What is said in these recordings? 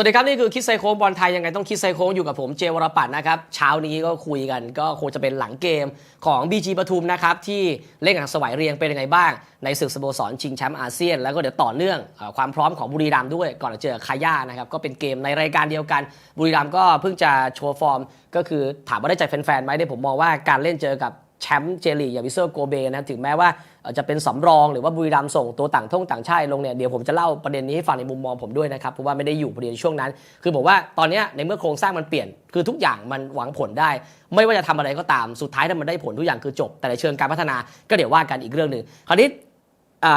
วัสดีครับ นี่คือคิดไซโค้งบอลไทยยังไงต้องคิดไซโค้งอยู่กับผมเจวรปัตนะครับ เช้านี้ก็คุยกันก็คงจะเป็นหลังเกมของ BG ปทุมนะครับ ที่เล่นกับสวายเรียงเป็นยังไงบ้าง ในศึกสโมสรชิงแชมป์อาเซียน แล้วก็เดี๋ยวต่อเนื่องอความพร้อมของบุรีรัมย์ด้วยก่อนจะเจอคาย่านะครับ ก็เป็นเกมในรายการเดียวกัน บุรีรัมย์ก็เพิ่งจะโชว์ฟอร์ม ก็คือถามว่าได้ใจแฟนๆไหมเนี่ยผมมองว่าการเล่นเจอกับ แชมป์เจลีอย่างวิเซอร์โกเบนะถึงแม้ว่าจะเป็นสำรองหรือว่าบุรีรัมส่งตัวต่างท่งต่างชาติลงเนี่ยเดี๋ยวผมจะเล่าประเด็นนี้ให้ฟังในมุมมองผมด้วยนะครับเพราะว่าไม่ได้อยู่ประเด็นช่วงนั้น คือผมว่าตอนนี้ในเมื่อโครงสร้างมันเปลี่ยน คือทุกอย่างมันหวังผลได้ ไม่ว่าจะทำอะไรก็ตามสุดท้ายถ้ามันได้ผลทุกอย่างคือจบ แต่ในเชิงการพัฒนาก็เดี๋ยวว่ากันอีกเรื่องหนึ่งคราวนี้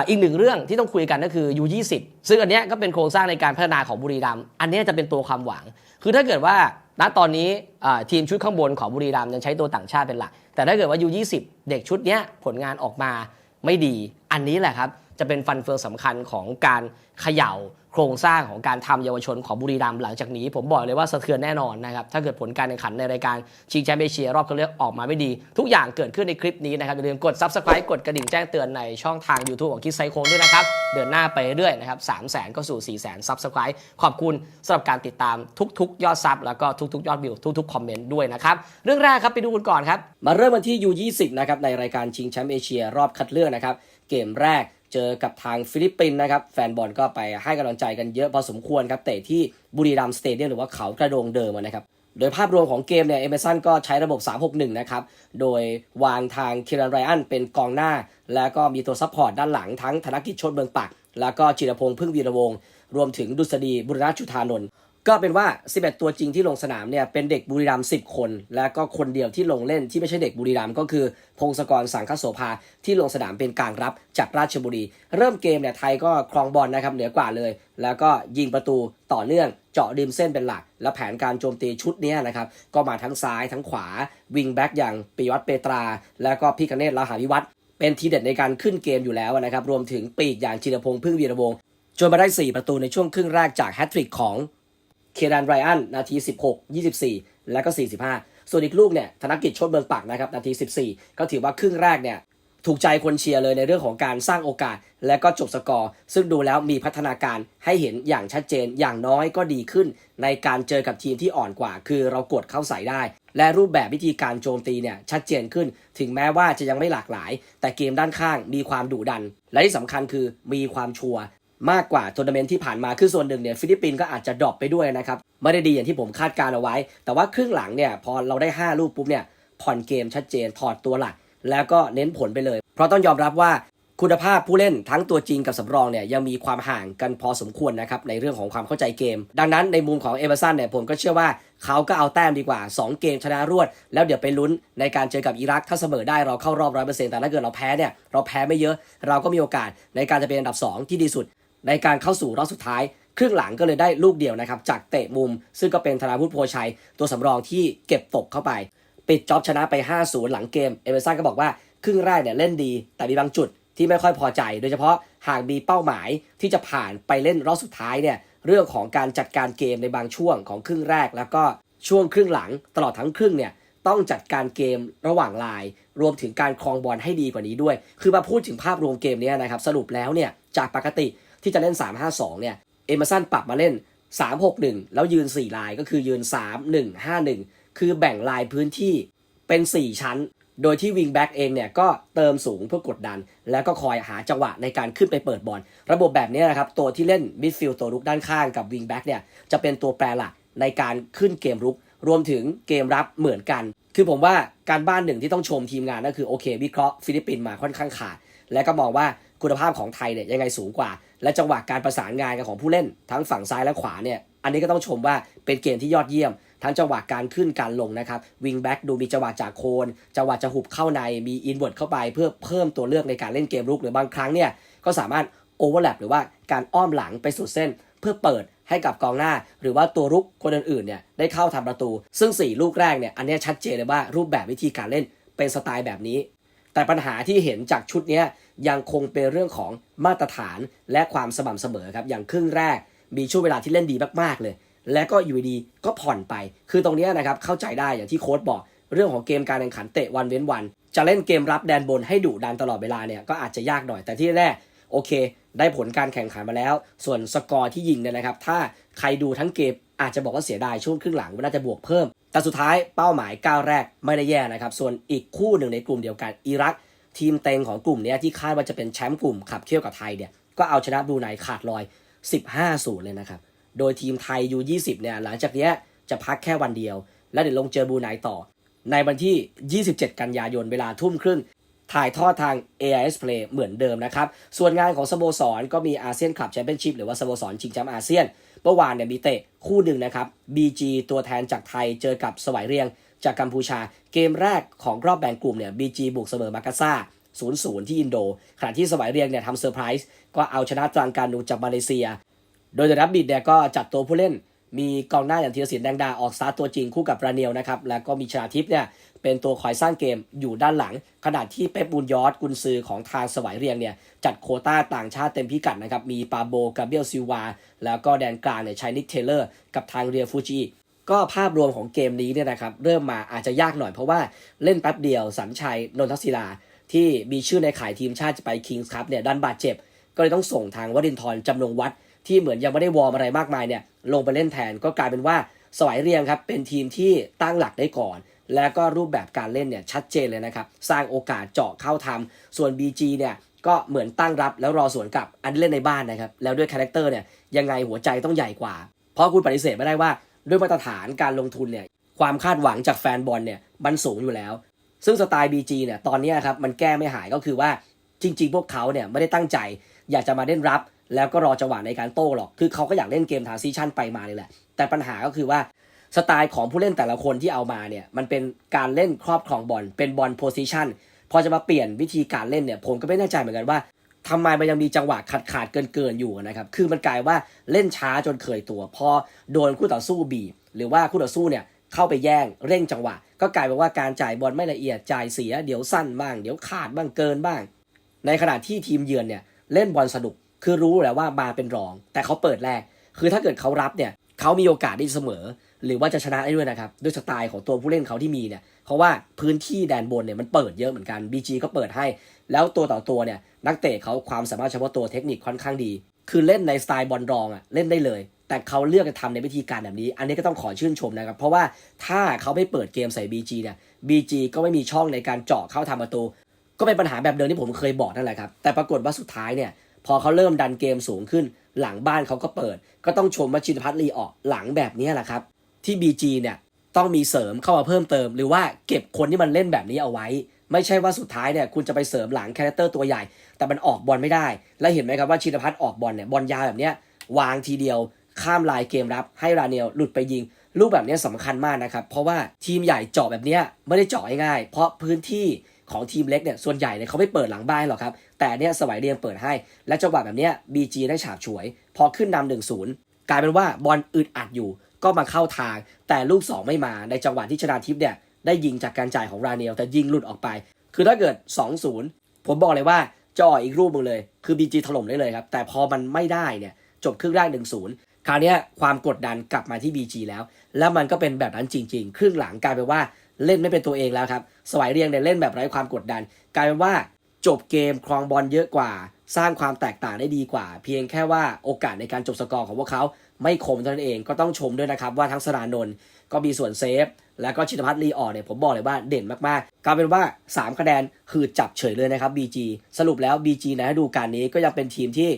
อีกหนึ่งเรื่องที่ต้องคุยกันก็คือ U20 ซึ่งอันนี้ก็เป็นโครงสร้างในการพัฒนาของบุรีรัมย์อันนี้จะเป็นตัวความหวัง คือถ้าเกิดว่า ณตอนนี้ทีมชุดข้างบนของบุรีรัมย์ยังใช้ตัวต่างชาติเป็นหลัก แต่ถ้าเกิดว่ายู20 เด็กชุดนี้ผลงานออกมาไม่ดี อันนี้แหละครับ จะเป็นฟันเฟืองสำคัญของการเขย่า โครงสร้างของการทำเยาวชนของบุรีรัมย์หลังจากนี้ ผมบอกเลยว่าสะเทือนแน่นอนนะครับ ถ้าเกิดผลการแข่งขันในรายการชิงแชมป์เอเชียรอบคัดเลือกออกมาไม่ดี ทุกอย่างเกิดขึ้นในคลิปนี้นะครับอย่าลืมกด subscribe กดกระดิ่งแจ้งเตือนในช่องทาง YouTube ของคิดไซโคงด้วยนะครับ เดินหน้าไปเรื่อยนะครับ3 0 0 0 0 0ก็สู่4 0 0 0 0 0 subscribe ขอบคุณสำหรับการติดตามทุกๆ ยอดซับแล้วก็ทุกๆ ยอดวิวทุกๆคอมเมนต์ด้วยนะครับเรื่องแรกครับไปดูกันก่อนครับมาเริ่มกันที่ U20 นะครับในรายการชิงแชมป์เอเชียรอบคัดเลือกนะครับเกมแรก เจอกับทางฟิลิปปินส์นะครับ แฟนบอลก็ไปให้กำลังใจกันเยอะพอสมควรครับ เตะที่บุรีรัมย์สเตเดียมหรือว่าเขากระโดงเดิมนะครับ โดยภาพรวมของเกมเนี่ยเอเมซันก็ใช้ระบบ 361 นะครับ โดยวางทางคิรันไรอันเป็นกองหน้า แล้วก็มีตัวซัพพอร์ตด้านหลังทั้งธนกิจชดเบืองปัก แล้วก็จิรพงษ์พึ่งวีระวงศ์รวมถึงดุษฎีบุรณชุธานนท์ ก็เป็นว่า 11 ตัวจริงที่ลงสนามเนี่ยเป็นเด็กบุรีรัมย์10 คน แล้วก็คนเดียวที่ลงเล่นที่ไม่ใช่เด็กบุรีรัมย์ก็คือ พงศกรสังคโสภาที่ลงสนามเป็นกลางรับจากราชบุรี เริ่มเกมเนี่ยไทยก็ครองบอลนะครับเหนือกว่าเลย แล้วก็ยิงประตูต่อเนื่องเจาะริมเส้นเป็นหลัก และแผนการโจมตีชุดนี้นะครับก็มาทั้งซ้ายทั้งขวาวิงแบ็กอย่างปิวัฒน์เปตรา แล้วก็พิคเนตลาหาวิวัฒเป็นทีเด็ดในการขึ้นเกมอยู่แล้วนะครับรวมถึงปีกอย่างจิรพงษ์พึ่งวีระวงศ์จนมาได้ 4 ประตูในช่วงครึ่งแรกจากแฮตทริกของ เคดันไรอันนาที 16 24 แล้วก็ 45 ส่วนอีกลูกเนี่ยธนกิจโชดเมืองปักนะครับนาที 14 ก็ถือว่าครึ่งแรกเนี่ยถูกใจคนเชียร์เลยในเรื่องของการสร้างโอกาสและก็จบสกอร์ ซึ่งดูแล้วมีพัฒนาการให้เห็นอย่างชัดเจนอย่างน้อยก็ดีขึ้น ในการเจอกับทีมที่อ่อนกว่า คือเรากดเข้าใส่ได้ และรูปแบบวิธีการโจมตีเนี่ยชัดเจนขึ้น ถึงแม้ว่าจะยังไม่หลากหลาย แต่เกมด้านข้างมีความดุดัน และที่สำคัญคือมีความชัวร์ มากกว่าทัวร์นาเมนต์ที่ผ่านมาคือส่วนหนึ่งเนี่ยฟิลิปปินส์ก็อาจจะดรอปไปด้วยนะครับไม่ได้ดีอย่างที่ผมคาดการเอาไว้ แต่ว่าครึ่งหลังเนี่ยพอเราได้ 5 ลูกปุ๊บเนี่ยผ่อนเกมชัดเจนถอดตัวหลัก แล้วก็เน้นผลไปเลย เพราะต้องยอมรับว่าคุณภาพผู้เล่นทั้งตัวจริงกับสำรองเนี่ยยังมีความห่างกันพอสมควรนะครับในเรื่องของความเข้าใจเกม ดังนั้นในมุมของเอเวอร์สันเนี่ยผมก็เชื่อว่าเขาก็เอาแต้มดีกว่า 2 เกมชนะรวด แล้วเดี๋ยวไปลุ้นในการเจอกับอิรักถ้าเสมอได้เราเข้ารอบร้อยเปอร์เซ็นต์แต่ถ้าเกิดเราแพ้เนี่ยเราแพ้ไม่เยอะ เราก็มีโอกาสในการจะเป็นอันดับสองที่ดีสุด ในการเข้าสู่รอบสุดท้าย ครึ่งหลังก็เลยได้ลูกเดียวนะครับ จากเตะมุม ซึ่งก็เป็นธนาพุทธโพชัย ตัวสำรองที่เก็บตกเข้าไป ปิดจ็อบชนะไป 5-0 หลังเกม เอเวอร์สันก็บอกว่าครึ่งแรกเนี่ยเล่นดี แต่มีบางจุดที่ไม่ค่อยพอใจ โดยเฉพาะหากมีเป้าหมายที่จะผ่านไปเล่นรอบสุดท้ายเนี่ยเรื่องของการจัดการเกมในบางช่วงของครึ่งแรก แล้วก็ช่วงครึ่งหลังตลอดทั้งครึ่งเนี่ยต้องจัดการเกมระหว่างลาย รวมถึงการครองบอลให้ดีกว่านี้ด้วย คือมาพูดถึงภาพรวมเกมนี้นะครับ สรุปแล้วเนี่ยจากปกติ ที่จะเล่น 3-5-2 เนี่ย เอเมอร์สันปรับมาเล่น 3-6-1 แล้วยืน 4 ลายก็คือยืน 3-1-5-1 คือแบ่งลายพื้นที่เป็น 4 ชั้น โดยที่วิงแบ็กเองเนี่ยก็เติมสูงเพื่อกดดัน แล้วก็คอยหาจังหวะในการขึ้นไปเปิดบอล ระบบแบบนี้นะครับ ตัวที่เล่นมิดฟิลด์ตัวรุกด้านข้างกับวิงแบ็กเนี่ยจะเป็นตัวแปรหลักในการขึ้นเกมรุก รวมถึงเกมรับเหมือนกัน คือผมว่าการบ้านหนึ่งที่ต้องชมทีมงานก็คือโอเควิเคราะห์ฟิลิปปินส์มาค่อนข้างขาด และก็มองว่าคุณภาพของไทยเนี่ยยังไงสูงกว่า และจังหวะการประสานงานกันของผู้เล่น ทั้งฝั่งซ้ายและขวาเนี่ยอันนี้ก็ต้องชมว่าเป็นเกมที่ยอดเยี่ยม ทั้งจังหวะการขึ้นการลงนะครับวิงแบ็กดูมีจังหวะจากโคนจังหวะจะหุบเข้าในมีอินเวิร์ดเข้าไป เพื่อเพิ่มตัวเลือกในการเล่นเกมรุกหรือบางครั้งเนี่ยก็สามารถโอเวอร์แลปหรือว่าการอ้อมหลังไปสุดเส้น เพื่อเปิดให้กับกองหน้า หรือว่าตัวรุกคนอื่นๆเนี่ยได้เข้าทำประตู ซึ่ง 4 ลูกแรกเนี่ยอันนี้ชัดเจนเลยว่ารูปแบบวิธีการเล่นเป็นสไตล์แบบนี้ แต่ปัญหาที่เห็นจากชุดเนี้ ยังคงเป็นเรื่องของมาตรฐานและความสม่ำเสมอครับอย่างครึ่งแรกมีช่วงเวลาที่เล่นดีมากๆเลย และก็อยู่ดีก็ผ่อนไป คือตรงนี้นะครับเข้าใจได้อย่างที่โค้ชบอก เรื่องของเกมการแข่งขันเตะวันเว้นวัน จะเล่นเกมรับแดนบนให้ดุดันตลอดเวลาเนี่ยก็อาจจะยากหน่อยแต่ที่แน่โอเค ได้ผลการแข่งขันมาแล้ว ส่วนสกอร์ที่ยิงเนี่ยนะครับ ถ้าใครดูทั้งเกมอาจจะบอกว่าเสียดายช่วงครึ่งหลังว่าน่าจะบวกเพิ่ม แต่สุดท้ายเป้าหมายก้าวแรกไม่ได้แย่นะครับ ส่วนอีกคู่หนึ่งในกลุ่มเดียวกันอิรัก ทีมเต็งของกลุ่มเนี้ยที่คาดว่าจะเป็นแชมป์กลุ่มขับเคี่ยวกับไทยเนี่ยก็เอาชนะบรูไนขาดลอย 15-0 เลยนะครับ โดยทีมไทย U20 เนี่ยหลังจากเนี้ยจะพักแค่วันเดียว แล้วเดี๋ยวลงเจอบรูไนต่อ ในวันที่ 27 กันยายนเวลาทุ่มครึ่ง ถ่ายทอดทาง AIS Play เหมือนเดิมนะครับ ส่วนงานของสโมสรก็มีอาเซียนคลับแชมเปี้ยนชิพหรือว่าสโมสรชิงแชมป์อาเซียน เมื่อวานเนี่ยมีเตะคู่หนึ่งนะครับ BG ตัวแทนจากไทยเจอกับสวายเรียงจากกัมพูชา เกมแรกของรอบแบ่งกลุ่มเนี่ย BG บุกเสมอมากาซา0-0 ที่อินโด ขณะที่สวายเรียงเนี่ยทำเซอร์ไพรส์ก็เอาชนะตรังการนูจากมาเลเซีย โดยเดรับบิดเนี่ยก็จัดตัวผู้เล่นมีกองหน้าอย่างธีรศิลป์แดงดาออกสตาร์ตัวจริงคู่กับราเนียวนะครับ แล้วก็มีชนาทิพย์เนี่ย เป็นตัวคอยสร้างเกมอยู่ด้านหลัง ขณะที่เป๊ปบุญยอดกุนซือของทางสวายเรียงเนี่ยจัดโคต้าต่างชาติเต็มพิกัดนะครับมีปาโบกาเบียลซิวา แล้วก็แดนกลางเนี่ยชัยนิกเทเลอร์ กับทางเรียฟูจิก็ภาพรวมของเกมนี้เนี่ยนะครับเริ่มมาอาจจะยากหน่อยเพราะว่าเล่นแป๊บเดียวสัญชัยนนทศิลา ที่มีชื่อในขายทีมชาติจะไปคิงส์ครับเนี่ยดันบาดเจ็บ ก็เลยต้องส่งทางวดินทร์จำนงวัดที่เหมือนยังไม่ได้วอร์มอะไรมากมายเนี่ยลงไปเล่นแทนก็กลายเป็นว่าสวายเรียงครับเป็นทีมที่ตั้งหลักได้ก่อน แล้วก็รูปแบบการเล่นเนี่ยชัดเจนเลยนะครับ สร้างโอกาสเจาะเข้าทำส่วน BG เนี่ยก็เหมือนตั้งรับแล้วรอสวนกลับอันเล่นในบ้านนะครับ แล้วด้วยคาแรคเตอร์เนี่ยยังไงหัวใจต้องใหญ่กว่า เพราะคุณปฏิเสธไม่ได้ว่า ด้วยมาตรฐานการลงทุนเนี่ยความคาดหวังจากแฟนบอลเนี่ยมันสูงอยู่แล้ว ซึ่งสไตล์ BG เนี่ยตอนนี้ครับมันแก้ไม่หายก็คือว่าจริง ๆ พวกเขาเนี่ยไม่ได้ตั้งใจ อยากจะมาเล่นรับ แล้วก็รอจังหวะในการโต้หรอก คือเขาก็อยากเล่นเกมทางซีชั่นไปมาเลยแหละ แต่ปัญหาก็คือว่า สไตล์ของผู้เล่นแต่ละคนที่เอามาเนี่ยมันเป็นการเล่นครอบครองบอลเป็นบอลโพซิชันพอจะมาเปลี่ยนวิธีการเล่นเนี่ยผมก็ไม่แน่ใจเหมือนกันว่าทำไมมันยังมีจังหวะขาดขาดเกินเกินอยู่นะครับ คือมันกลายว่าเล่นช้าจนเคยตัว พอโดนคู่ต่อสู้บีบ หรือว่าคู่ต่อสู้เนี่ยเข้าไปแย่งเร่งจังหวะ ก็กลายเป็นว่าการจ่ายบอลไม่ละเอียดจ่ายเสีย เดี๋ยวสั้นบ้าง เดี๋ยวขาดบ้างเกินบ้าง ในขณะที่ทีมเยือนเนี่ยเล่นบอลสนุก คือรู้แหละว่ามาเป็นรอง แต่เขาเปิดแรก คือถ้าเกิดเขารับเนี่ยเขามีโอกาสได้เสมอ หรือว่าจะชนะได้ด้วยนะครับ ด้วยสไตล์ของตัวผู้เล่นเขาที่มีเนี่ยเพราะว่าพื้นที่แดนบนเนี่ยมันเปิดเยอะเหมือนกัน BG ก็เปิดให้ แล้วตัวต่อตัวเนี่ยนักเตะเขาความสามารถเฉพาะตัวเทคนิคค่อนข้างดี คือเล่นในสไตล์บอลรองอะเล่นได้เลย แต่เขาเลือกจะทำในวิธีการแบบนี้ อันนี้ก็ต้องขอชื่นชมนะครับ เพราะว่าถ้าเขาไม่เปิดเกมใส่ BG เนี่ย BG ก็ไม่มีช่องในการเจาะเข้าทำประตูก็เป็นปัญหาแบบเดิมที่ผมเคยบอกนั่นแหละครับ แต่ปรากฏว่าสุดท้ายเนี่ยพอเขาเริ่มดันเกมสูงขึ้น หลังบ้านเขาก็เปิด ก็ต้องชมว่าชินพัฒน์ลีออกหลังแบบนี้แหละครับ ที่ BG เนี่ยต้องมีเสริมเข้ามาเพิ่มเติม หรือว่าเก็บคนที่มันเล่นแบบนี้เอาไว้ ไม่ใช่ว่าสุดท้ายเนี่ยคุณจะไปเสริมหลังคาแรคเตอร์ตัวใหญ่ แต่มันออกบอลไม่ได้ และเห็นไหมครับว่าชินพัฒน์ออกบอลเนี่ยบอลยาวแบบเนี้ยวางทีเดียวข้ามลายเกมรับ ให้ราเนลหลุดไปยิง ลูกแบบนี้สำคัญมากนะครับ เพราะว่าทีมใหญ่เจาะแบบนี้ไม่ได้เจาะง่ายๆเพราะพื้นที่ของทีมเล็กเนี่ยส่วนใหญ่เนี่ยเขาไม่เปิดหลังบ้านหรอกครับ แต่เนี่ยสวัยเรียงเปิดให้ และจังหวะแบบเนี้ย BG ได้ฉาบฉวย พอขึ้นนำหนึ่งศูนย์กลายเป็นว่าบอลอึดอัดอยู่ ก็มาเข้าทาง แต่ลูก 2 ไม่มาในจังหวะที่ชนาทิพย์เนี่ยได้ยิงจากการจ่ายของราเนลแต่ยิงหลุดออกไป คือถ้าเกิด 2-0 ผมบอกเลยว่าจะออกอีกรูปมึงเลย คือ BG ถล่มได้เลยครับ แต่พอมันไม่ได้เนี่ยจบครึ่งแรก1-0คราวนี้ความกดดันกลับมาที่ BG แล้ว แล้วมันก็เป็นแบบนั้นจริง ๆ ครึ่งหลังกลายเป็นว่าเล่นไม่เป็นตัวเองแล้วครับ สวายเรียงเนี่ยเล่นแบบไร้ความกดดัน กลายเป็นว่า จบเกมครองบอลเยอะกว่า สร้างความแตกต่างได้ดีกว่า เพียงแค่ว่าโอกาสในการจบสกอร์ของพวกเขาไม่คมเท่านั้นเองก็ต้องชมด้วยนะครับ ว่าทั้งสรานนท์ก็มีส่วนเซฟ แล้วก็ชินพัฒน์ลีออร์เนี่ยผมบอกเลยว่าเด่นมากๆกลายเป็นว่า 3 คะแนนหืดจับเฉยเลยนะครับ BG สรุปแล้ว BG ในฤดูกาลนี้ก็ยังเป็นทีมที่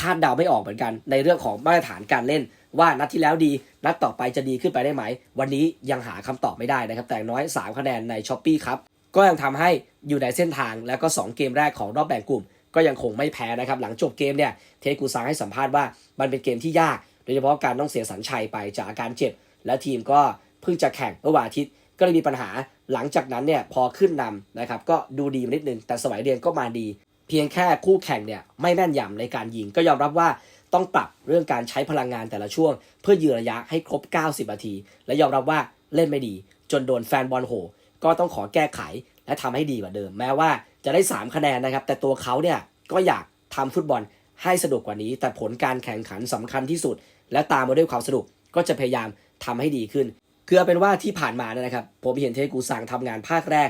คาดเดาไม่ออกเหมือนกัน ในเรื่องของมาตรฐานการเล่น ว่านัดที่แล้วดี นัดต่อไปจะดีขึ้นไปได้ไหม วันนี้ยังหาคำตอบไม่ได้นะครับ แต่น้อย 3 คะแนนในช้อปปี้ครับ ก็ยังทำให้อยู่ในเส้นทางแล้วก็ 2 เกมแรกของรอบแบ่งกลุ่ม ก็ยังคงไม่แพ้นะครับหลังจบเกมเนี่ยเทกูซังให้สัมภาษณ์ว่ามันเป็นเกมที่ยาก โดยเฉพาะการต้องเสียสัญชัยไปจากอาการเจ็บ และทีมก็เพิ่งจะแข่งเมื่อวันอาทิตย์ก็เลยมีปัญหาหลังจากนั้นเนี่ยพอขึ้นนำนะครับก็ดูดีนิดนึงแต่สมัยเรียนก็มาดี เพียงแค่คู่แข่งเนี่ยไม่แม่นยำในการยิงก็ยอมรับว่าต้องปรับเรื่องการใช้พลังงานแต่ละช่วง เพื่อยืนระยะให้ครบ 90 นาที และยอมรับว่าเล่นไม่ดี จนโดนแฟนบอลโห ก็ต้องขอแก้ไขและทำให้ดีกว่าเดิม แม้ว่าจะได้ 3 คะแนนนะครับ แต่ตัวเขาเนี่ยก็อยากทำฟุตบอลให้สนุกกว่านี้ แต่ผลการแข่งขันสำคัญที่สุด และตามมาด้วยความสนุกก็จะพยายามทำให้ดีขึ้นคือเอาเป็นว่าที่ผ่านมานะครับ ผมเห็นเทกูสั่งทำงานภาคแรก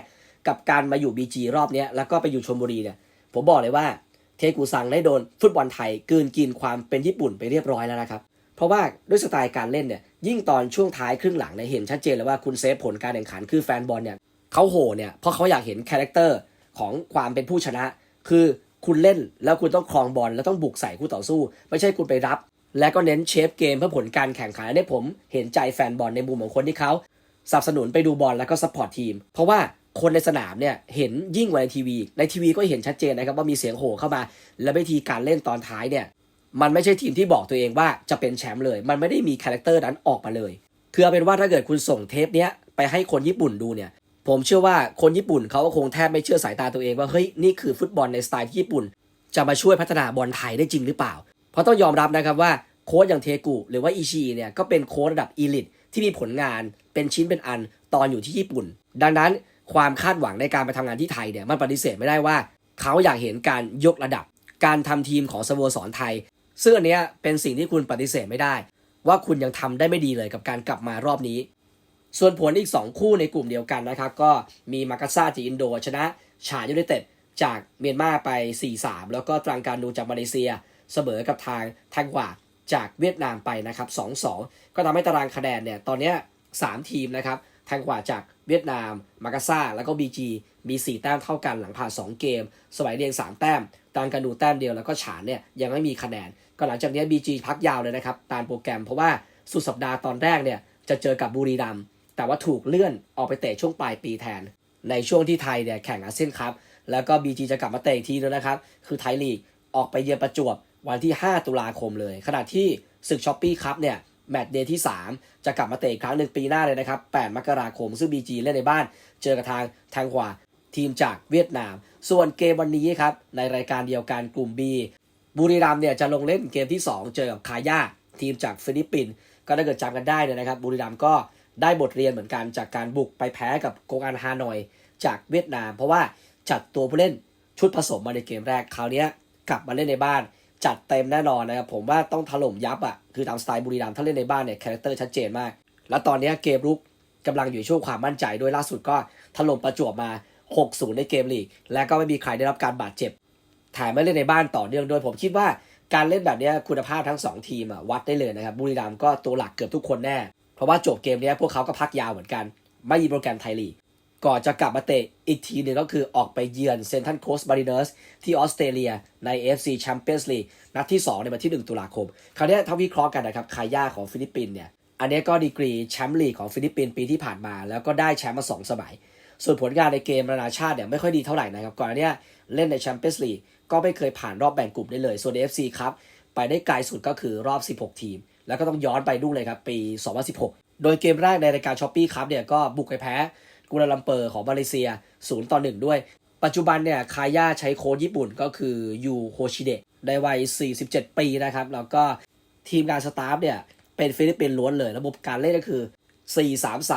กับการมาอยู่ BG รอบนี้แล้วก็ไปอยู่ชลบุรีเนี่ยผมบอกเลยว่าเทกูซังได้โดนฟุตบอลไทยกืนกินความเป็นญี่ปุ่นไปเรียบร้อยแล้วนะครับ เพราะว่าด้วยสไตล์การเล่นเนี่ยยิ่งตอนช่วงท้ายครึ่งหลังเนี่ยเห็นชัดเจนเลยว่าคุณเซฟผลการแข่งขันคือแฟนบอลเนี่ยเขาโหเนี่ยเพราะเขาอยากเห็นคาแรคเตอร์ของความเป็นผู้ชนะ คือคุณเล่นแล้วคุณต้องครองบอลแล้วต้องบุกใส่คู่ต่อสู้ ไม่ใช่คุณไปรับ และก็เน้นเชฟเกมเพื่อผลการแข่งขันอันนี้ผมเห็นใจแฟนบอลในมุมของคนที่เขาสนับสนุนไปดูบอลแล้วก็ซัพพอร์ตทีม เพราะว่าคนในสนามเนี่ยเห็นยิ่งกว่าในทีวี ในทีวีก็เห็นชัดเจนนะครับว่ามีเสียงโห่เข้ามา และวิธีการเล่นตอนท้ายเนี่ย มันไม่ใช่ทีมที่บอกตัวเองว่าจะเป็นแชมป์เลย มันไม่ได้มีคาแรคเตอร์นั้นออกมาเลย คือเอาเป็นว่าถ้าเกิดคุณส่งเทปเนี้ยไปให้คนญี่ปุ่นดูเนี่ย ผมเชื่อว่าคนญี่ปุ่นเขาก็คงแทบไม่เชื่อสายตาตัวเองว่าเฮ้ยนี่คือฟุตบอลในสไตล์ที่ญี่ปุ่น จะมาช่วยพัฒนาบอลไทยได้จริงหรือเปล่า เพราะต้องยอมรับนะครับว่าโค้ชอย่างเทกุหรือว่าอิชิเนี่ยก็เป็นโค้ชระดับอีลิตที่มีผลงานเป็นชิ้นเป็นอันตอนอยู่ที่ญี่ปุ่น ดังนั้นความคาดหวังในการไปทำงานที่ไทยเนี่ยมันปฏิเสธไม่ได้ว่า เขาอยากเห็นการยกระดับ การทำทีมของสโมสรไทย ซึ่งอันเนี้ยเป็นสิ่งที่คุณปฏิเสธไม่ได้ ว่าคุณยังทำได้ไม่ดีเลยกับการกลับมารอบนี้ ส่วนผลอีก 2 คู่ในกลุ่มเดียวกันนะครับ ก็มีมากาซาจากอินโดชนะ ฉานยูไนเต็ดจากเมียนมาไป 4-3 แล้วก็ตรังการดูจากมาเลเซีย เสมอกับทางแทงหวาจากเวียดนามไปนะครับ 2-2 ก็ทำให้ตารางคะแนนเนี่ยตอนเนี้ย3ทีมนะครับแทงหวาจากเวียดนาม มากาซาแล้วก็ BG มี 4 แต้มเท่ากันหลังผ่าน2เกมสมัยเรียง 3 แต้มตรังการดูแต้มเดียวแล้วก็ฉานเนี่ยยังไม่มีคะแนน ก็หลังจากนี้ BG พักยาวเลยนะครับตามโปรแกรมเพราะว่าสุดสัปดาห์ตอนแรกเนี่ยจะเจอกับบุรีรัมย์แต่ว่าถูกเลื่อนออกไปเตะช่วงปลายปีแทน ในช่วงที่ไทยเนี่ยแข่งอาเซียนคัพแล้วก็ BG จะกลับมาเตะอีกทีนึงนะครับ คือไทยลีกออกไปเยือนประจวบวันที่ 5 ตุลาคมเลย ขณะที่ศึกช้อปปี้คัพเนี่ยแมตช์เดย์ที่ 3 จะกลับมาเตะอีกครั้งหนึ่งปีหน้าเลยนะครับ 8 มกราคม ซึ่ง BG เล่นในบ้าน เจอกับทางทางขวาทีมจากเวียดนาม ส่วนเกมวันนี้ครับ ในรายการเดียวกันกลุ่ม B บุรีรัมเนี่ยจะลงเล่นเกมที่ 2 เจอกับคาย่าทีมจากฟิลิปปินส์ก็ถ้าเกิดจำกันได้เนี่ยนะครับบุรีรัมก็ได้บทเรียนเหมือนกันจากการบุกไปแพ้กับโกงอันฮานอยจากเวียดนาม เพราะว่าจัดตัวผู้เล่นชุดผสมมาในเกมแรกคราวนี้กลับมาเล่นในบ้าน จัดเต็มแน่นอนนะครับผมว่าต้องถล่มยับอะคือตามสไตล์บุรีรัมถ้าเล่นในบ้านเนี่ยคาแรคเตอร์ชัดเจนมาก แล้วตอนนี้เกมรุกกำลังอยู่ในช่วงความมั่นใจด้วยล่าสุดก็ถล่มประจวบมา 6-0 ในเกมลีก และก็ไม่มีใครได้รับการบาดเจ็บ ถมไม่เล่นในบ้านต่อเนื่องด้วยผมคิดว่าการเล่นแบบนี้คุณภาพทั้ง 2 ทีมอะวัดได้เลยนะครับบุรีรัมย์ก็ตัวหลักเกือบทุกคนแน่ เพราะว่าจบเกมนี้พวกเขาก็พักยาวเหมือนกัน ไม่มีโปรแกรมไทยลีกก่อนจะกลับมาเตะอีกทีหนึ่งก็คือออกไปเยือนเซนทันโคสบาริเนอร์สที่ออสเตรเลียใน AFC Champions League นัดที่ 2 ในวันที่ 1 ตุลาคม คราวนี้ยถ้าวิเคราะห์กันนะครับคาย่าของฟิลิปปินส์เนี่ยอันนี้ก็ดีกรีแชมป์ลีกของฟิลิปปินส์ปีที่ผ่านมา แล้วก็ได้แชมป์มาสองสมัย ส่วนผลงานในเกมนานาชาติเนี่ยไม่ค่อยดีเท่าไหร่นะครับก่อนอันนี้เล่นในแชมเปี้ยนส์ลีก ก็ไม่เคยผ่านรอบแบ่งกลุ่มได้เลย ส่วน AFC ครับ ไปได้ไกลสุดก็คือรอบ 16 ทีม แล้วก็ต้องย้อนไปดูเลยครับ ปี 2016 โดยเกมแรกในรายการช้อปปี้ครับเนี่ยก็บุกไปแพ้กัวลาลัมเปอร์ของมาเลเซีย 0 ต่อ 1 ด้วย ปัจจุบันเนี่ยคาย่าใช้โค้ชญี่ปุ่นก็คือยูโฮชิเดะในวัย 47 ปีนะครับ แล้วก็ทีมงานสตาฟเนี่ยเป็นฟิลิปปินส์ล้วนเลย ระบบการเล่นก็คือ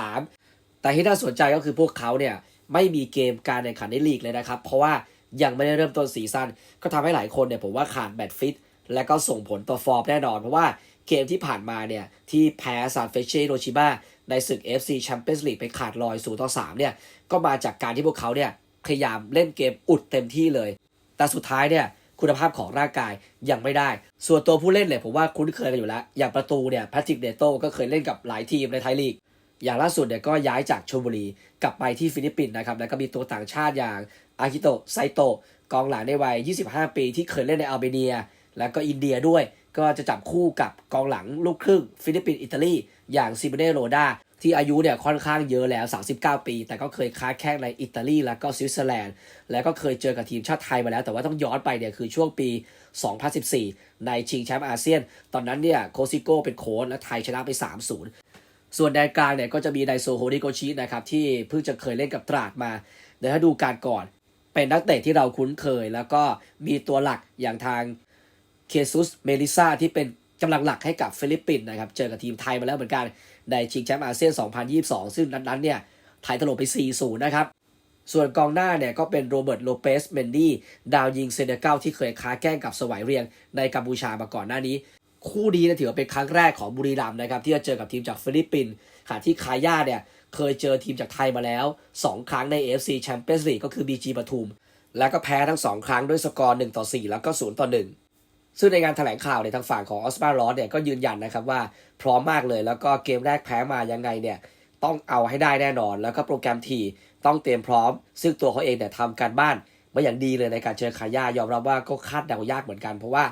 4-3-3 แต่ที่น่าสนใจก็คือพวกเขาเนี่ยไม่มีเกมการแข่งขันในลีกเลยนะครับ เพราะว่า ยังไม่ได้เริ่มต้นซีซั่นก็ทำให้หลายคนเนี่ยผมว่าขาดแบตฟิต และก็ส่งผลต่อฟอร์มแน่นอน เพราะว่าเกมที่ผ่านมาเนี่ยที่แพ้ซานเฟเช่โรชิมาในศึก FC Champions League ไปขาดลอย0ต่อ3เนี่ยก็มาจากการที่พวกเขาเนี่ยพยายามเล่นเกมอุดเต็มที่เลย แต่สุดท้ายเนี่ยคุณภาพของร่างกายยังไม่ได้ ส่วนตัวผู้เล่นเนี่ยผมว่าคุ้นเคยกันอยู่แล้ว อย่างประตูเนี่ยแพทริกเดโต้ก็เคยเล่นกับหลายทีมในไทยลีก อย่างล่าสุดเนี่ยก็ย้ายจากชลบุรีกลับไปที่ฟิลิปปินส์นะครับ แล้วก็มีตัวต่างชาติอย่างอากิโตะไซโตะกองหลังในวัย 25 ปีที่เคยเล่นในอัลเบเนีย แล้วก็อินเดียด้วย ก็จะจับคู่กับกองหลังลูกครึ่งฟิลิปปินส์อิตาลีอย่างซิเบเนโรดาที่อายุเนี่ยค่อนข้างเยอะแล้ว 39 ปี แต่ก็เคยค้าแข่งในอิตาลีแล้วก็สวิตเซอร์แลนด์ แล้วก็เคยเจอกับทีมชาติไทยมาแล้ว แต่ว่าต้องย้อนไปเนี่ยคือช่วงปี 2014 ในชิงแชมป์อาเซียน ตอนนั้นเนี่ยโคซิโก้เป็นโค้ชและไทยชนะไป 3-0 ส่วนแดนกลางเนี่ยก็จะมีไดโซโฮนิโกชินะครับที่เพิ่งจะเคยเล่นกับตราดมาเดี๋ยวถ้ดูการก่อน เป็นนักเตะที่เราคุ้นเคย แล้วก็มีตัวหลักอย่างทางเคซุสเมลิซาที่เป็นกำลังหลักให้กับฟิลิปปินส์นะครับเจอกับทีมไทยมาแล้วเหมือนกันในชิงแชมป์อาเซียน 2022 ซึ่งนัดนั้นเนี่ยไทยถล่มไป 4-0 นะครับ ส่วนกองหน้าเนี่ยก็เป็นโรเบิร์ตโลเปสเมนดี้ดาวยิงเซเนกัลที่เคยค้าแก้งกับสวายเรียงในกัมพูชามาก่อนหน้านี้ คู่นี้นะถือว่าเป็นครั้งแรกของบุรีรัมย์นะครับ ที่จะเจอกับทีมจากฟิลิปปินส์ขณะที่คาย่าเนี่ยเคยเจอทีมจากไทยมาแล้ว 2 ครั้งใน AFC Champions League ก็คือ BG ปทุม แล้วก็แพ้ทั้ง 2 ครั้งด้วยสกอร์1ต่อ4 แล้วก็0ต่อ1ซึ่งในงานแถลงข่าวในทางฝั่งของออสมาลอสเนี่ยก็ยืนยันนะครับว่าพร้อมมากเลยแล้วก็เกมแรกแพ้มายังไงเนี่ยต้องเอาให้ได้แน่นอน แล้วก็โปรแกรมทีต้องเตรียมพร้อม ซึ่งตัวเขาเองเนี่ยทำการบ้านมาอย่างดีเลยในการเจอคาย่ายอมรับว่าก็คาดเดายากเหมือนกันเพราะว่า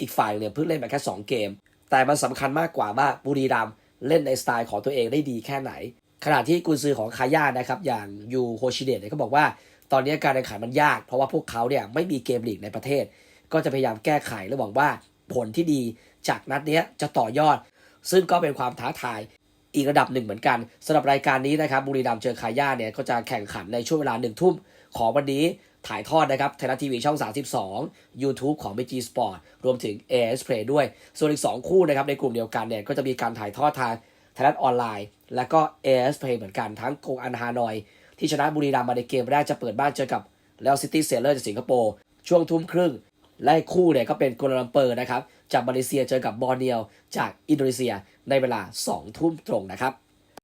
อีกฝ่ายเนี่ยเพิ่งเล่นมาแค่ 2 เกม แต่มันสำคัญมากกว่าว่าบุรีรัมย์เล่นในสไตล์ของตัวเองได้ดีแค่ไหน ขณะที่กุนซือของคาย่านะครับอย่างยูโฮชิเดะเนี่ยก็บอกว่า ตอนนี้การแข่งขันมันยาก เพราะว่าพวกเขาเนี่ยไม่มีเกมลีกในประเทศ ก็จะพยายามแก้ไขและหวังว่าผลที่ดีจากนัดเนี้ยจะต่อยอด ซึ่งก็เป็นความท้าทายอีกระดับหนึ่งเหมือนกันสำหรับรายการนี้นะครับบุรีรัมย์เจอคาย่าเนี่ยก็จะแข่งขันในช่วงเวลาหนึ่งทุ่มของวันนี้ ถ่ายทอดนะครับไทยรัฐทีวีช่อง 32 YouTube ของ BG Sport รวมถึง AS Play ด้วย ส่วนอีก 2 คู่นะครับในกลุ่มเดียวกันเนี่ยก็จะมีการถ่ายทอดทางไทยรัฐออนไลน์ และก็ AS Play เหมือนกันทั้งโกอันฮานอย ที่ชนะบุรีรัมย์มาในเกมแรกจะเปิดบ้านเจอกับแล้วซิตี้เซเลอร์จากสิงคโปร์ช่วงทุ่มครึ่งและคู่เนี่ยก็เป็นกัวลาลัมเปอร์นะครับจากมาเลเซียเจอกับบอร์เนียวจากอินโดนีเซียในเวลา 2 ทุ่มตรงนะครับ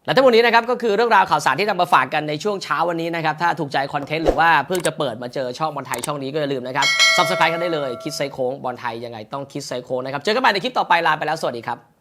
และทั้งหมดนี้นะครับก็คือเรื่องราวข่าวสารที่นำมาฝากกันในช่วงเช้าวันนี้นะครับถ้าถูกใจคอนเทนต์หรือว่าเพิ่งจะเปิดมาเจอช่องบอลไทยช่องนี้ก็อย่าลืมนะครับซับสไครต์กันได้เลยคิดไซโค้งบอลไทยยังไงต้องคิดไซโค้งนะครับเจอกันใหม่ในคลิปต่อไปลาไปแล้วสวัสดีครับ